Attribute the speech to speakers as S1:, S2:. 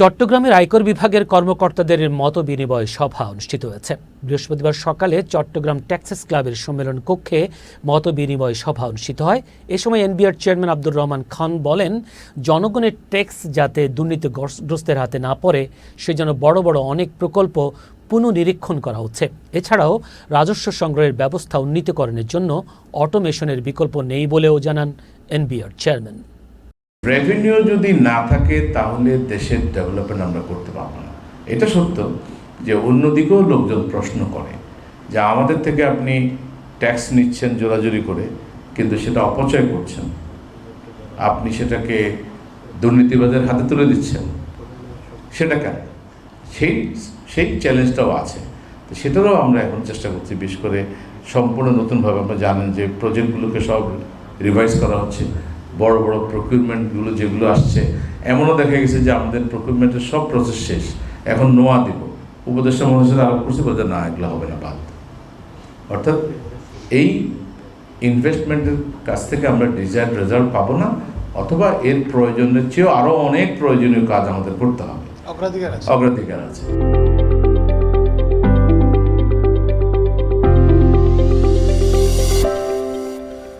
S1: চট্টগ্রামের আয়কর বিভাগের কর্মকর্তাদের মত বিনিময় সভা অনুষ্ঠিত হয়েছে। বৃহস্পতিবার সকালে চট্টগ্রাম ট্যাক্সেস ক্লাবের সম্মেলন কক্ষে মত বিনিময় সভা অনুষ্ঠিত হয়। এ সময় এনবিআর চেয়ারম্যান আব্দুর রহমান খান বলেন, জনগণের ট্যাক্স যাতে দুর্নীতিগ্রস্তের হাতে না পড়ে সেজন্য বড় বড় অনেক প্রকল্প পুনঃনিরীক্ষণ করা হচ্ছে। এছাড়াও রাজস্ব সংগ্রহের ব্যবস্থা উন্নীতকরণের জন্য অটোমেশনের বিকল্প নেই বলেও জানান এনবিআর চেয়ারম্যান।
S2: রেভিনিউ যদি না থাকে, তাহলে দেশের ডেভেলপমেন্ট আমরা করতে পারব না। এটা সত্য যে অন্যদিকেও লোকজন প্রশ্ন করে যে আমাদের থেকে আপনি ট্যাক্স নিচ্ছেন জোরাজুরি করে, কিন্তু সেটা অপচয় করছেন। আপনি সেটাকে দুর্নীতিবাদের হাতে তুলে দিচ্ছেন। সেটা কেন? সেই সেই চ্যালেঞ্জটাও আছে। তো সেটারও আমরা এখন চেষ্টা করছি, বিশেষ করে সম্পূর্ণ নতুনভাবে। আমরা জানেন যে প্রজেক্টগুলোকে সব রিভাইজ করা হচ্ছে। বড় বড় প্রকিউরমেন্টগুলো যেগুলো আসছে এমনও দেখা গেছে যে আমাদের প্রকিউরমেন্টের সব প্রসেস শেষ। এখন নোয়া দিব। উপদেষ্টা মহাশয় সাথে আলাপ করছে বলতে না এগুলো হবে না বাদ অর্থাৎ এই ইনভেস্টমেন্টের কাছ থেকে আমরা ডিজায়ার রেজাল্ট পাবো না অথবা এর প্রয়োজনের চেয়েও আরও অনেক প্রয়োজনীয় কাজ আমাদের করতে হবে।
S3: অগ্রাধিকার আছে।
S2: অগ্রাধিকার আছে।